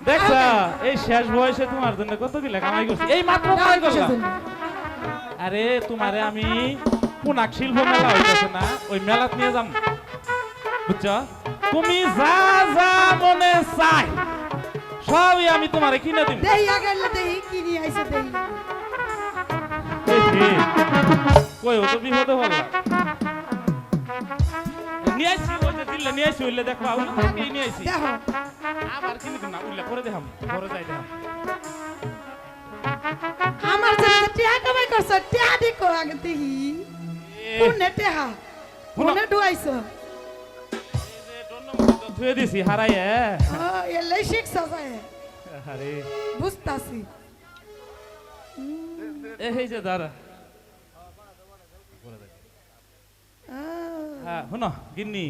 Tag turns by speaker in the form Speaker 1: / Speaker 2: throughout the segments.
Speaker 1: দেখছা এই শেষ বয়সে তোমার জন্য কত কি কামাই করছি এই মাত্র কামাই করলাম আরে তোমারে আমি পুনাক শিল্প মেলা হইতেছে না? ওই মেলাত নিয়ে যাম। বুঝছ? তুমি যা যা মনে চাই সবই আমি তোমারে কিনে দিব
Speaker 2: দেহি আগে দেহি কি আইছে দেহি
Speaker 1: কই তো বিপদ হল নিয়ে আইছি ওই যে দিল্লে নিয়ে আইছি ওইলে দেখবা ওইলে নিয়ে আইছি।
Speaker 2: দেখো।
Speaker 1: আবার কিনে না উল্লে করে দেখাম ঘরে যাই দেখাম
Speaker 2: আমার জন্য টিয়া কামাই করছ টিয়া দেখো আগে
Speaker 1: এ,
Speaker 2: কোনে
Speaker 1: শুনো।
Speaker 2: কোনে ডুয়াইছো?
Speaker 1: ধুয়ে দিছি হারাইয়ে।
Speaker 2: ও এলাই শিখছ যায়।
Speaker 1: আরে।
Speaker 2: বুঝতাছি।
Speaker 1: এই যে দাঁড়া। হ্যাঁ শুনো গিন্নি।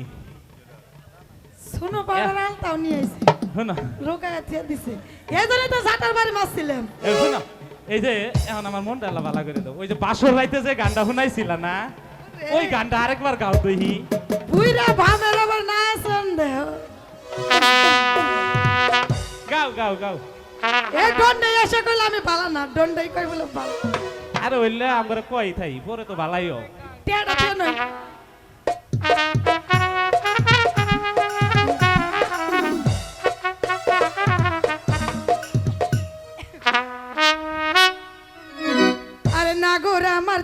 Speaker 2: শুনো পাড়ার আলতাও নিয়ে আইছে।
Speaker 1: শুনো
Speaker 2: রোকায় থিয়ে দিছে। এই জন্য তো ঝাটার বাড়ি মারছিলাম।
Speaker 1: এই শুনো এই যে এখন আমার মনটা আল্লাহ ভালো করে দাও। ওই যে বাসর রাইতে যে গানটা শুনাইছিল না ওই গানটা আরেকবার গাও দহি
Speaker 2: বুইরা ভামের আবার না সন্দেহ।
Speaker 1: গাও গাও গাও।
Speaker 2: এই দণ্ডে এসে কইলে আমি ভালো না দণ্ডই কই বলে ভালো
Speaker 1: আরে ওইলে আমরা কই থাই পরে তো
Speaker 2: টিয়া নয়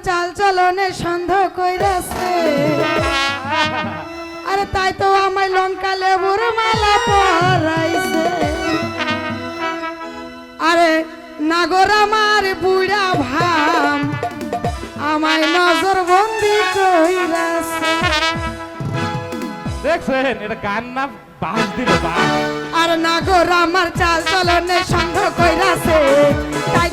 Speaker 2: চাল চলনে সন্দেহ কইরাছে। আরে তাই তো আমায় লঙ্কা লেবুর মালা পরাইছে। আরে নাগর আমার বুড়া ভাম আমায় নজর বন্দি কইরাছে।
Speaker 1: দেখছেন এটা গান না বাস দিল বাস
Speaker 2: আর নাগর আমার চাল চলনে সন্দেহ কইরাছে তাই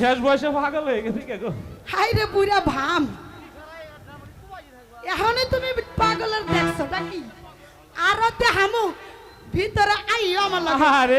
Speaker 1: শেষ বয়সে পাগল হয়ে গেছি কে গো?
Speaker 2: হাই রে বুড়া ভাম। এখনই তুমি পাগলের দেখছ নাকি? আর হামু ভিতরে আইও আমার লাগে।
Speaker 1: আরে